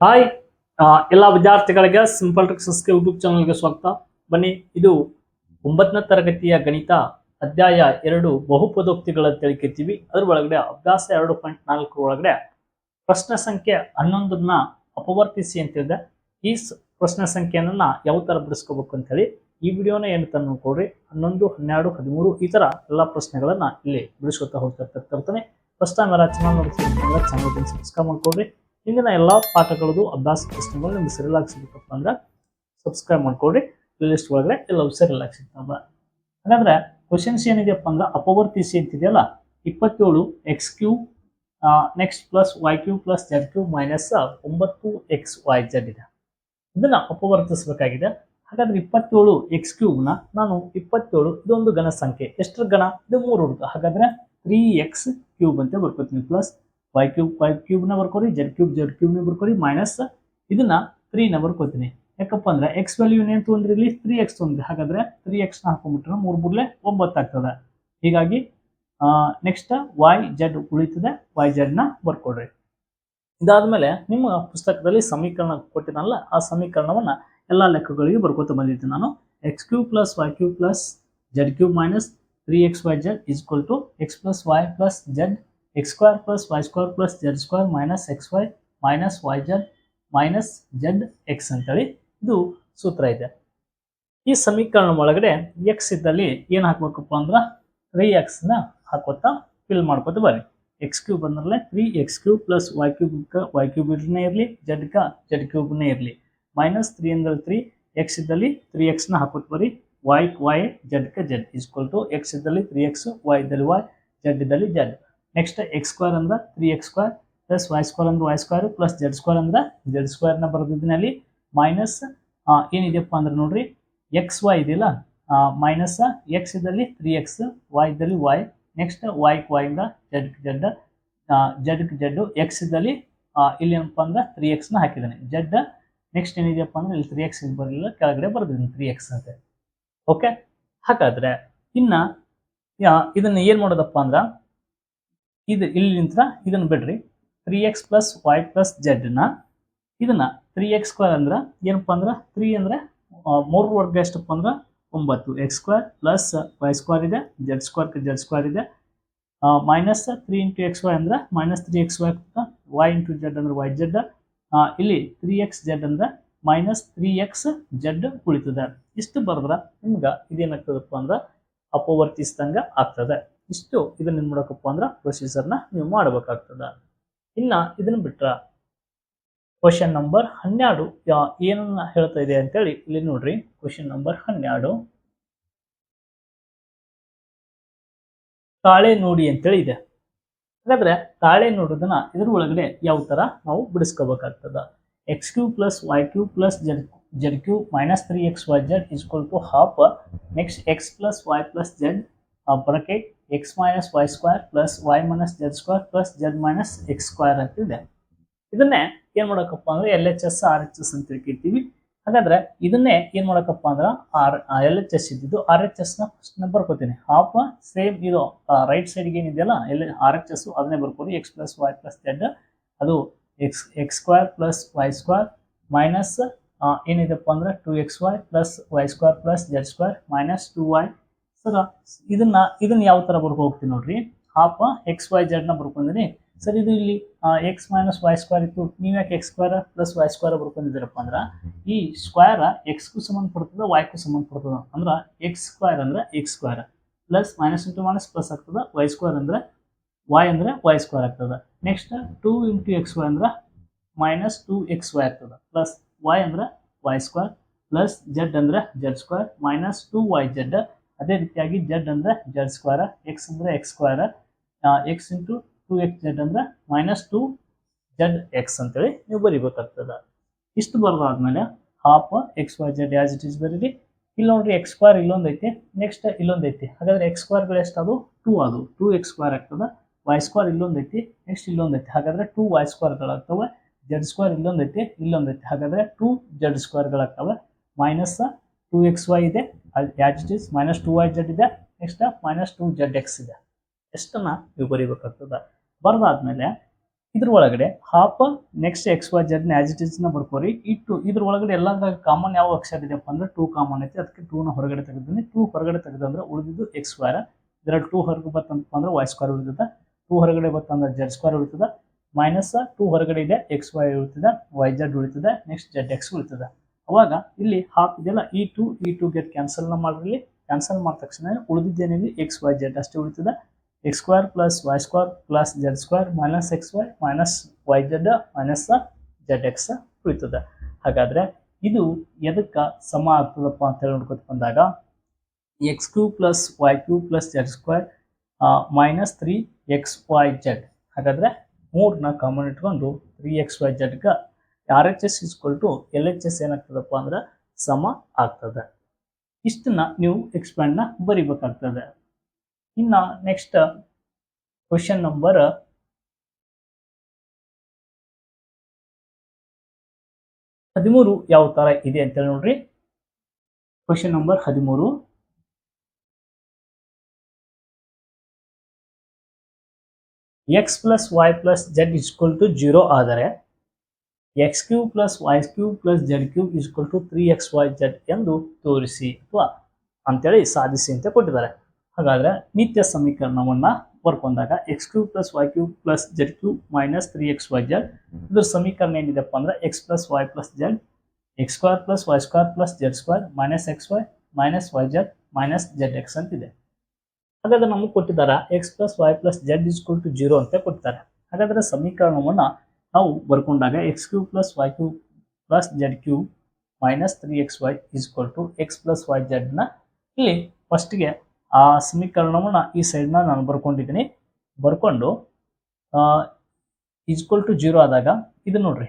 Hi ಎಲ್ಲ ವಿದ್ಯಾರ್ಥಿಗಳಿಗೆ simple tricks YouTube ಚಾನಲ್ಗೆ ಸ್ವಾಗತ. ಬನ್ನಿ, ಇದು ಒಂಬತ್ತನೇ ತರಗತಿಯ ಗಣಿತ, ಅಧ್ಯಾಯ ಎರಡು, ಬಹುಪದೋಕ್ತಿಗಳ ತಿಳಿಕೆತ್ತೀವಿ ಅದ್ರ ಒಳಗಡೆ ಅಭ್ಯಾಸ ಎರಡು ಪಾಯಿಂಟ್ ನಾಲ್ಕು ಒಳಗಡೆ ಪ್ರಶ್ನೆ ಸಂಖ್ಯೆ ಹನ್ನೊಂದನ್ನ ಅಪವರ್ತಿಸಿ ಅಂತಿದೆ ಈ ಪ್ರಶ್ನೆ ಸಂಖ್ಯೆಯನ್ನ ಯಾವ ತರ ಬಿಡಿಸ್ಕೋಬೇಕು ಅಂತ ಹೇಳಿ ಈ ವಿಡಿಯೋನ ಏನು ತಂದು ನೋಡ್ಕೊಡ್ರಿ ಹನ್ನೊಂದು, ಹನ್ನೆರಡು, ಹದಿಮೂರು, ಈ ಥರ ಎಲ್ಲ ಪ್ರಶ್ನೆಗಳನ್ನ ಇಲ್ಲಿ ಬಿಡಿಸ್ಕೊತಾ ಹೋಗ್ತಿರ್ತಾನೆ ಫಸ್ಟ್ ಟೈಮ್ ಯಾರು ಚೆನ್ನಾಗಿ ಚಾನಲ್ ಸಬ್ಸ್ಕ್ರೈಬ್ ಮಾಡ್ಕೊಡ್ರಿ ಇಂದಿನ ಎಲ್ಲ ಪಾಠಗಳದ್ದು ಅಭ್ಯಾಸ ಪ್ರಶ್ನೆಗಳು ನಿಮ್ಗೆ ಸರಿಯಾಗಿ ಸಿಗುತ್ತಪ್ಪ ಅಂದ್ರೆ ಸಬ್ಸ್ಕ್ರೈಬ್ ಮಾಡ್ಕೊಡ್ರಿ ಲಿಸ್ಟ್ ಒಳಗಡೆ ಎಲ್ಲವೂ ಸರಿಯಾಗಿ ಸಿಗ್ತದ ಹಾಗಾದ್ರೆ ಕ್ವಶನ್ಸ್ ಏನಿದೆಯಪ್ಪ ಅಂದ್ರೆ ಅಪವರ್ತಿಸಿ ಅಂತಿದೆಯಲ್ಲ, ಇಪ್ಪತ್ತೇಳು X cube next plus Y cube plus Z cube minus ಒಂಬತ್ತು ಎಕ್ಸ್ ವೈ ಜೆಡ್ ಇದೆ. ಇದನ್ನ ಅಪವರ್ತಿಸಬೇಕಾಗಿದೆ. ಹಾಗಾದ್ರೆ ಇಪ್ಪತ್ತೇಳು ಎಕ್ಸ್ ಕ್ಯೂಬ್ನ ನಾನು ಇಪ್ಪತ್ತೇಳು, ಇದೊಂದು ಘನ ಸಂಖ್ಯೆ. ಎಷ್ಟರ ಘನ? ಇದು ಮೂರು ಹುಡುಗ ಹಾಗಾದ್ರೆ ತ್ರೀ ಎಕ್ಸ್ ಕ್ಯೂಬ್ ಅಂತ ಬರ್ಕೋತೀನಿ ಪ್ಲಸ್ ವೈ ಕ್ಯೂಬ್ ವೈ ಕ್ಯೂಬ್ನ ಬರ್ಕೋರಿ ಜೆಡ್ ಕ್ಯೂಬ್ ಜೆಡ್ ಕ್ಯೂಬ್ನ ಬರ್ಕೋರಿ ಮೈನಸ್ ಇದನ್ನ ತ್ರೀನ ಬರ್ಕೋತೀನಿ ಯಾಕಪ್ಪ ಅಂದ್ರೆ ಎಕ್ಸ್ ವ್ಯಾಲ್ಯೂ ಏನ್ ಅಂದ್ರೆ ಇಲ್ಲಿ ತ್ರೀ ಎಕ್ಸ್ ತೊಂದ್ರೆ. ಹಾಗಾದ್ರೆ ತ್ರೀ ಎಕ್ಸ್ನ ಹಾಕೊಂಡ್ಬಿಟ್ರೆ ಮೂರು ಮೂರ್ಲೆ ಒಂಬತ್ತಾಗ್ತದೆ ಹೀಗಾಗಿ ನೆಕ್ಸ್ಟ್ ವೈ ಜೆಡ್ ಉಳಿತದೆ ವೈ ಜೆಡ್ನ ಬರ್ಕೊಡ್ರಿ ಇದಾದ್ಮೇಲೆ ನಿಮ್ಮ ಪುಸ್ತಕದಲ್ಲಿ ಸಮೀಕರಣ ಕೊಟ್ಟಿನಲ್ಲ, ಆ ಸಮೀಕರಣವನ್ನ ಎಲ್ಲ ಲೆಕ್ಕಗಳಿಗೆ ಬರ್ಕೋತ ಬಂದಿದ್ದೆ ನಾನು. X cube plus y cube plus z cube minus three x y z is to x plus y plus z x square plus y square plus z square minus x y minus y z minus z x ಅಂತೇಳಿ ಇದು ಸೂತ್ರ ಇದೆ. ಈ ಸಮೀಕರಣ ಒಳಗಡೆ X ಇದ್ದಲ್ಲಿ ಏನು ಹಾಕ್ಬೇಕಪ್ಪ ಅಂದ್ರೆ ತ್ರೀ ಎಕ್ಸ್ನ ಹಾಕೋತಾ ಫಿಲ್ ಮಾಡ್ಕೋತ ಬರ್ರಿ. X cube ಬಂದ್ರಲ್ಲೇ three x cube plus y cube y cube ಇರಲಿ ಜಡ್ಕ ಜೆಡ್ ಕ್ಯೂಬ್ನೇ ಇರಲಿ. ಮೈನಸ್ ತ್ರೀ ಅಂದ್ರೆ ತ್ರೀ ಎಕ್ಸ್ ಇದ್ದಲ್ಲಿ ತ್ರೀ ಎಕ್ಸ್ನ ಹಾಕೋತ ಬರ್ರಿ. ವೈ ವೈ ಜಡ್ಕ ಜೆಡ್ ಇಸ್ಕೊಲ್ ಟು ಎಕ್ಸ್ ಇದ್ದಲ್ಲಿ ತ್ರೀ ಎಕ್ಸ್ ವೈ ಇದ್ದಲ್ಲಿ ವೈ ಜೆಡ್ ಇದ್ದಲ್ಲಿ ಜೆಡ್ ನೆಕ್ಸ್ಟ್ ಎಕ್ಸ್ ಸ್ಕ್ವೇರ್ ಅಂದ್ರೆ three x square plus y square ಅಂದ್ರೆ y square plus z square ಅಂದ್ರೆ ಜೆಡ್ ಸ್ಕ್ವೇರ್ನ ಬರೆದಿದ್ದಲ್ಲಿ ಮೈನಸ್ ಏನಿದೆಯಪ್ಪ ಅಂದ್ರೆ ನೋಡ್ರಿ ಎಕ್ಸ್ ವೈ ಇದೆಯಲ್ಲ ಮೈನಸ್ ಎಕ್ಸ್ ಇದ್ದಲ್ಲಿ ತ್ರೀ ಎಕ್ಸ್ ವೈ ಇದ್ದಲ್ಲಿ y next y ವೈಯಿಂದ z z z z x ಇದ್ದಲ್ಲಿ ಆ, ಇಲ್ಲಿ ಏನಪ್ಪ ಅಂದ್ರೆ ತ್ರೀ ಎಕ್ಸ್ನ ಹಾಕಿದ್ದಾನೆ. ಜೆಡ್ ನೆಕ್ಸ್ಟ್ ಏನಿದೆಯಪ್ಪ ಅಂದ್ರೆ ಇಲ್ಲಿ ತ್ರೀ ಎಕ್ಸ್ ಬರಲಿಲ್ಲ ಕೆಳಗಡೆ ಬರೆದಿದ್ದೀನಿ ತ್ರೀ ಎಕ್ಸ್ ಅಂತ. ಓಕೆ ಹಾಗಾದ್ರೆ ಇನ್ನ ಇದನ್ನ ಏನ್ ಮಾಡೋದಪ್ಪ ಅಂದ್ರ ಇದು ಇಲ್ಲಿಂದ ಇದನ್ನು ಬಿಡ್ರಿ. Three x plus y plus ಜೆಡ್ನ ಇದನ್ನ ತ್ರೀ ಎಕ್ಸ್ ಸ್ಕ್ವೇರ್ ಅಂದ್ರೆ ಏನಪ್ಪ ಅಂದ್ರೆ ತ್ರೀ ಅಂದ್ರೆ ಮೂರು ವರ್ಗ ಎಷ್ಟಪ್ಪ ಅಂದ್ರೆ, ಒಂಬತ್ತು. X square plus y square ಇದೆ ಜೆಡ್ ಸ್ಕ್ವೇರ್ ಜೆಡ್ ಸ್ಕ್ವೇರ್ ಇದೆ. Minus three into x y ಅಂದರೆ minus three x y y into z ಅಂದ್ರೆ ವೈ ಜೆಡ್ ಇಲ್ಲಿ ತ್ರೀ ಎಕ್ಸ್ ಜೆಡ್ ಅಂದ್ರೆ ಮೈನಸ್ ತ್ರೀ ಎಕ್ಸ್ ಜೆಡ್ ಉಳಿತದೆ. ಇಷ್ಟು ಬರೆದ್ರೆ ನಿಮ್ಗೆ ಇದೇನಾಗ್ತದಪ್ಪ ಅಂದ್ರೆ ಅಪವರ್ತಿಸಿದಂಗೆ ಆಗ್ತದೆ. ಇಷ್ಟು ಇದನ್ನ ಏನು ಮಾಡಬೇಕಪ್ಪ ಅಂದ್ರೆ ಪ್ರೊಸೀಜರ್ನ ನೀವು ಮಾಡಬೇಕಾಗ್ತದೆ. ಇನ್ನ ಇದನ್ನ ಬಿಟ್ರ ಕ್ವಶನ್ ನಂಬರ್ ಹನ್ನೆರಡು ಯಾ- ಏನನ್ನ ಹೇಳ್ತಾ ಇದೆ ಅಂತೇಳಿ ಇಲ್ಲಿ ನೋಡ್ರಿ. ಕ್ವಶನ್ ನಂಬರ್ ಹನ್ನೆರಡು. ತಾಳೆ ನೋಡಿ ಅಂತೇಳಿ ಇದೆ. ಹಾಗಾದ್ರೆ ತಾಳೆ ನೋಡೋದನ್ನ ಇದ್ರ ಒಳಗಡೆ ಯಾವ ತರ ನಾವು ಬಿಡಿಸ್ಕೋಬೇಕಾಗ್ತದ. X cube plus y cube plus z z cube minus three x y z equal to half next x plus y plus z bracket x minus y square plus y minus z square plus z minus x square ಅಂತ ಇದೆ. ಇದನ್ನೇ ಏನ್ ಮಾಡಕಪ್ಪ ಅಂದ್ರೆ L H S R H S ಅಂತ ತಿಳ್ಕಿರ್ತೀವಿ ಹಾಗಾದ್ರೆ ಇದನ್ನೇ ಏನ್ ಮಾಡಕಪ್ಪ ಅಂದ್ರೆ ಆರ್ ಎಲ್ ಎಚ್ ಎಸ್ ಇದ್ದಿದ್ದು ಆರ್ ಎಚ್ ಎಸ್ನ ಫಸ್ಟ್ ಬರ್ಕೋತೀನಿ. ಹಾಫ್ ಸೇಮ್ ಇದು ರೈಟ್ ಸೈಡ್ಗೆ ಏನಿದೆಯಲ್ಲ ಎಲ್ ಆರ್ ಎಚ್ ಎಸ್ ಅದನ್ನೇ ಬರ್ಕೋದು x plus y plus z ಅದು x x square plus y square minus ಏನಿದೆಪ್ಪ ಅಂದ್ರೆ two x y plus y square plus z square minus two y sir ಇದನ್ನ ಇದನ್ನ ಯಾವ ತರ ಬರ್ಕೊ ಹೋಗ್ತೀನಿ ನೋಡ್ರಿ. ಹಾಫ್ ಎಕ್ಸ್ ವೈ ಜೆಡ್ನ ನ ಬರ್ಕೊಂಡಿನಿ. ಸರ್, ಇದು ಇಲ್ಲಿ ಎಕ್ಸ್ ಮೈನಸ್ ವೈ ಸ್ಕ್ವೇರ್ ಇತ್ತು. ನೀವು ಯಾಕೆ x square plus y square ಬರ್ಕೊಂಡಿದ್ದೀರಪ್ಪ ಅಂದ್ರೆ, ಈ ಸ್ಕ್ವೇರ್ ಎಕ್ಸ್ಗೂ ಸಂಬಂಧಪಡ್ತದೆ ವೈಗೂ ಸಂಬಂಧಪಡ್ತದೆ. ಅಂದ್ರೆ ಎಕ್ಸ್ ಸ್ಕ್ವೇರ್ ಅಂದ್ರೆ x square plus minus into minus plus ಆಗ್ತದೆ ವೈ ಸ್ಕ್ವೇರ್ ಅಂದ್ರೆ ವೈ ಅಂದ್ರೆ ವೈ ಸ್ಕ್ವೇರ್ ಆಗ್ತದೆ. Next two into x y ಅಂದ್ರೆ ಮೈನಸ್ ಟೂ ಎಕ್ಸ್ ವೈ ಆಗ್ತದೆ. ಪ್ಲಸ್ ವೈ ಅಂದ್ರೆ ವೈ ಸ್ಕ್ವೇರ್ ಪ್ಲಸ್ ಜೆಡ್ ಅಂದ್ರೆ z square minus two y z ಅದೇ ರೀತಿಯಾಗಿ ಜೆಡ್ ಅಂದ್ರೆ ಜೆಡ್ ಸ್ಕ್ವೇರ್ ಎಕ್ಸ್ ಅಂದ್ರೆ x square x into two x z ಅಂದ್ರೆ minus two z x ಅಂತೇಳಿ ನೀವು ಬರಿಬೇಕಾಗ್ತದೆ. ಇಷ್ಟು ಬರೋದಾದ್ಮೇಲೆ half x y z as it is ಬರೀರಿ. ಇಲ್ಲಿ ನೋಡ್ರಿ ಎಕ್ಸ್ ಸ್ಕ್ವೇರ್ ಇಲ್ಲೊಂದು ಐತಿ ನೆಕ್ಸ್ಟ್ ಇಲ್ಲೊಂದು ಐತಿ. ಹಾಗಾದ್ರೆ ಎಕ್ಸ್ ಸ್ಕ್ವಾರ್ಗಳು ಅದು ಟೂ ಅದು ಟೂ ಎಕ್ಸ್ ಸ್ಕ್ವೇರ್ ಆಗ್ತದೆ. ವೈ ಸ್ಕ್ವೇರ್ ಇಲ್ಲೊಂದು ಐತಿ ನೆಕ್ಸ್ಟ್ ಇಲ್ಲೊಂದು ಐತಿ. ಹಾಗಾದ್ರೆ ಟೂ ವೈ ಸ್ಕ್ವಾರ್ಗಳಾಗ್ತವೆ ಜೆಡ್ ಸ್ಕ್ವೇರ್ ಇಲ್ಲೊಂದು ಐತಿ, ಇಲ್ಲೊಂದು ಹಾಗಾದ್ರೆ ಟೂ ಜೆಡ್ ಸ್ಕ್ವಾರ್ಗಳಾಗ್ತವೆ ಮೈನಸ್ ಟೂ ಎಕ್ಸ್ ವೈ ಇದೆ, ಅಲ್ಲಿ it is minus two y z ಇದೆ next minus two z x ಇದೆ. ಎಷ್ಟನ್ನ ನೀವು ಬರೀಬೇಕಾಗ್ತದೆ? ಬರೆದಾದ್ಮೇಲೆ ಇದ್ರ ಒಳಗಡೆ ಹಾಫ್ ನೆಕ್ಸ್ಟ್ ಎಕ್ಸ್ ವೈ ಜೆಡ್ನ ಆಸ್ ಇಟ್ ಇಸ್ನ ಬರ್ಕೋರಿ. ಈ ಟು ಇದ್ರ ಒಳಗಡೆ ಎಲ್ಲಾದ್ರಾಗ ಕಾಮನ್ ಯಾವ ಅಕ್ಷರ ಇದೆಯಪ್ಪ ಅಂದ್ರೆ ಟೂ ಕಾಮನ್ ಐತಿ. ಅದಕ್ಕೆ ಟೂನ ಹೊರಗಡೆ ತೆಗೆದಿದ್ದೀನಿ ಟೂ ಹೊರಗಡೆ ತೆಗೆದಂದ್ರೆ ಉಳಿದಿದ್ದು ಎಕ್ಸ್ ಸ್ಕ್ವೇರ್ ಇದರಲ್ಲಿ ಟೂ ಹೊರಗೆ ಬತ್ತಂತಪ್ಪ ಅಂದ್ರೆ ವೈ ಸ್ಕ್ವೇರ್ ಉಳಿತದ ಟೂ ಹೊರಗಡೆ ಬತ್ತಂದ್ರೆ ಜೆಡ್ ಸ್ಕ್ವೇರ್ ಉಳಿತದ. ಮೈನಸ್ ಟೂ ಹೊರಗಡೆ ಇದೆ ಎಕ್ಸ್ ವೈ ಉಳಿತದೆ ವೈ ಜೆಡ್ ಉಳಿತದೆ ನೆಕ್ಸ್ಟ್ ಜೆಡ್ ಎಕ್ಸ್ ಉಳಿತದೆ. ಅವಾಗ ಇಲ್ಲಿ ಹಾಫ್ ಇದೆಯಲ್ಲ ಇ ಟು ಇ ಟು ಗೆಟ್ ಕ್ಯಾನ್ಸಲ್ ಮಾಡಿರಲಿ ಮಾಡ್ರಿ ಕ್ಯಾನ್ಸಲ್ ಮಾಡಿದ ತಕ್ಷಣ ಉಳಿದಿದ್ದೇನಿದೆ ಎಕ್ಸ್ ವೈ ಜೆಡ್ ಅಷ್ಟೇ ಉಳಿತದೆ. X square plus y square plus z square minus x y minus y z minus z x ಉಳಿತದೆ. ಹಾಗಾದ್ರೆ ಇದು ಎದಕ್ಕೆ ಸಮ ಆಗ್ತದಪ್ಪ ಅಂತ ಹೇಳಿ ನೋಡ್ಕೊತ ಬಂದಾಗ x cube plus y cube plus z square minus three x y z ಹಾಗಾದ್ರೆ ಮೂರನ್ನ ಕಾಮನ್ ಇಟ್ಕೊಂಡು three X y ಜೆಡ್ಗೆ R H S equal to L H S ಏನಾಗ್ತದಪ್ಪ ಅಂದ್ರೆ ಸಮ ಆಗ್ತದೆ. ಇಷ್ಟನ್ನ ನೀವು ಎಕ್ಸ್ಪ್ಯಾಂಡ್ನ ಬರಿಬೇಕಾಗ್ತದೆ. ಇನ್ನ ನೆಕ್ಸ್ಟ್ ಕ್ವಶನ್ ನಂಬರ್ ಹದಿಮೂರು ಯಾವ ತರ ಇದೆ ಅಂತ ಹೇಳಿ ನೋಡ್ರಿ. ಕ್ವಶನ್ ನಂಬರ್ ಹದಿಮೂರು. X plus Y plus Z is equal to zero ಆದರೆ X cube plus Y cube plus Z cube is equal to three X Y Z ಎಂದು ತೋರಿಸಿ ಅಥವಾ ಅಂತೇಳಿ ಸಾಧಿಸಿ ಅಂತ ಕೊಟ್ಟಿದ್ದಾರೆ. ಹಾಗಾದ್ರೆ ನಿತ್ಯ ಸಮೀಕರಣವನ್ನ ಬರ್ಕೊಂಡಾಗ x cube plus y cube plus z cube minus three x y z ಇದ್ರ ಸಮೀಕರಣ ಏನಿದೆಪ್ಪ ಅಂದ್ರೆ x plus y plus z x square plus y square plus z square minus X Y minus Y Z minus Z X ಅಂತಿದೆ. ಹಾಗಾದ್ರೆ ನಮಗೆ ಕೊಟ್ಟಿದ್ದಾರೆ X plus Y plus Z is equal to zero ಅಂತ ಕೊಟ್ಟಿದ್ದಾರೆ ಹಾಗಾದ್ರೆ ಸಮೀಕರಣವನ್ನ ನಾವು ಬರ್ಕೊಂಡಾಗ X cube plus Y cube plus Z cube minus three x y equal to x plus y ಜೆಡ್ನ ಇಲ್ಲಿ ಫಸ್ಟ್ಗೆ ಆ ಸಮೀಕರಣವನ್ನು ಈ ಸೈಡ್ನ ನಾನು ಬರ್ಕೊಂಡಿದ್ದೀನಿ. ಬರ್ಕೊಂಡು ಈಸ್ಕೊಲ್ ಟು ಜೀರೋ ಆದಾಗ ಇದು ನೋಡ್ರಿ.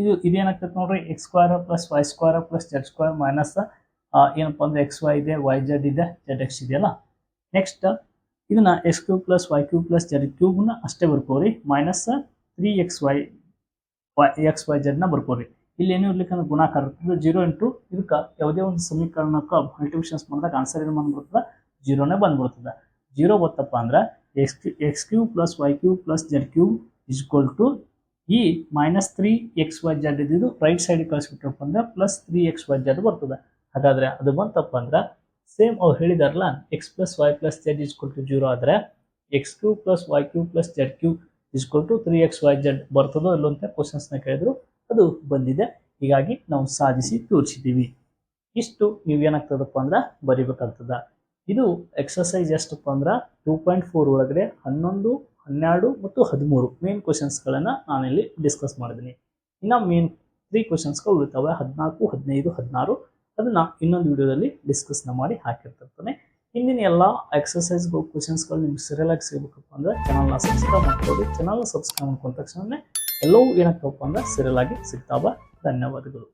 ಇದು ಇದೇನಾಗ್ತದೆ ನೋಡ್ರಿ? X square plus y square plus z square minus ಏನಪ್ಪ ಅಂದರೆ ಎಕ್ಸ್ ವೈ ಇದೆ ವೈ ಜೆಡ್ ಇದೆ ಜೆಡ್ ಎಕ್ಸ್ ಇದೆಯಲ್ಲ? ನೆಕ್ಸ್ಟ್ ಇದನ್ನ x cube plus y cube plus z ಕ್ಯೂಬ್ನ ಅಷ್ಟೇ ಬರ್ಕೋರಿ. Minus three x y y x y ಜೆಡ್ನ ಬರ್ಕೋರಿ ಇಲ್ಲಿ ಏನು ಇರ್ಲಿಕ್ಕಂದ್ರೆ ಗುಣಾಕಾರ ಇರ್ತದೆ ಜೀರೋ ಇಂಟು ಇದಕ್ಕೆ ಯಾವುದೇ ಒಂದು ಸಮೀಕರಣಕ್ಕೆ ಮಲ್ಟಿಪ್ಲಿಷನ್ಸ್ ಮಾಡಿದಾಗ ಆನ್ಸರ್ ಏನು ಬಂದ್ಬಿಡ್ತದೆ? ಜೀರೋನೇ ಬಂದ್ಬಿಡ್ತದೆ. ಜೀರೋ ಗೊತ್ತಪ್ಪ ಅಂದ್ರೆ x x cube plus y cube plus z cube equal to ಈ minus three x y z ಇದ್ದಿದ್ದು ರೈಟ್ ಸೈಡ್ ಕಳಿಸ್ಬಿಟ್ರಪ್ಪ ಅಂದ್ರೆ plus three x y z ಬರ್ತದೆ. ಹಾಗಾದ್ರೆ ಅದು ಬಂತಪ್ಪ ಅಂದ್ರೆ ಸೇಮ್ ಅವ್ರು ಹೇಳಿದಾರಲ್ಲ x plus y plus z equal to zero ಆದರೆ x cube plus y cube plus z cube equal to three x y z ಬರ್ತದೋ ಇಲ್ಲೋ ಅಂತ ಕ್ವಶನ್ಸ್ನ ಕೇಳಿದ್ರು. ಅದು ಬಂದಿದೆ. ಹೀಗಾಗಿ ನಾವು ಸಾಧಿಸಿ ತೋರಿಸಿದ್ದೀವಿ. ಇಷ್ಟು ನೀವು ಏನಾಗ್ತದಪ್ಪ ಅಂದ್ರೆ ಬರಿಬೇಕಾಗ್ತದ. ಇದು ಎಕ್ಸಸೈಸ್ ಎಷ್ಟಪ್ಪ ಅಂದ್ರೆ ಟೂ ಪಾಯಿಂಟ್ ಫೋರ್ ಒಳಗಡೆ ಹನ್ನೊಂದು, ಹನ್ನೆರಡು ಮತ್ತು ಹದಿಮೂರು ಮೇನ್ ಕ್ವಶನ್ಸ್ಗಳನ್ನು ನಾನಿಲ್ಲಿ ಡಿಸ್ಕಸ್ ಮಾಡಿದ್ದೀನಿ. ಇನ್ನು ಮೇನ್ ತ್ರೀ ಕ್ವಶನ್ಸ್ಗಳು ಉಳಿತಾವೆ. ಹದಿನಾಲ್ಕು, ಹದಿನೈದು, ಹದಿನಾರು. ಅದನ್ನು ಇನ್ನೊಂದು ವಿಡಿಯೋದಲ್ಲಿ ಡಿಸ್ಕಸ್ನ ಮಾಡಿ ಹಾಕಿರ್ತಿರ್ತಾನೆ ಹಿಂದಿನ ಎಲ್ಲ ಎಕ್ಸಸೈಸ್ಗಳು ಕ್ವಶನ್ಸ್ಗಳು ನಿಮ್ಗೆ ಸರಿಯಲ್ ಆಗಿ ಸಿಗಬೇಕಪ್ಪ ಅಂದ್ರೆ ಚಾನಲ್ನ ಸಬ್ಸ್ಕ್ರೈಬ್ ಮಾಡ್ಕೊಳ್ಳಿ ಚಾನಲ್ನ ಸಬ್ಸ್ಕ್ರೈಬ್ ಮಾಡ್ಕೊಂಡ ತಕ್ಷಣವೇ ಎಲ್ಲವೂ ಏನಕ್ಕಪ್ಪ ಅಂದ್ರೆ ಸರಿಯಲ್ ಆಗಿ ಸಿಗ್ತಾವ. ಧನ್ಯವಾದಗಳು.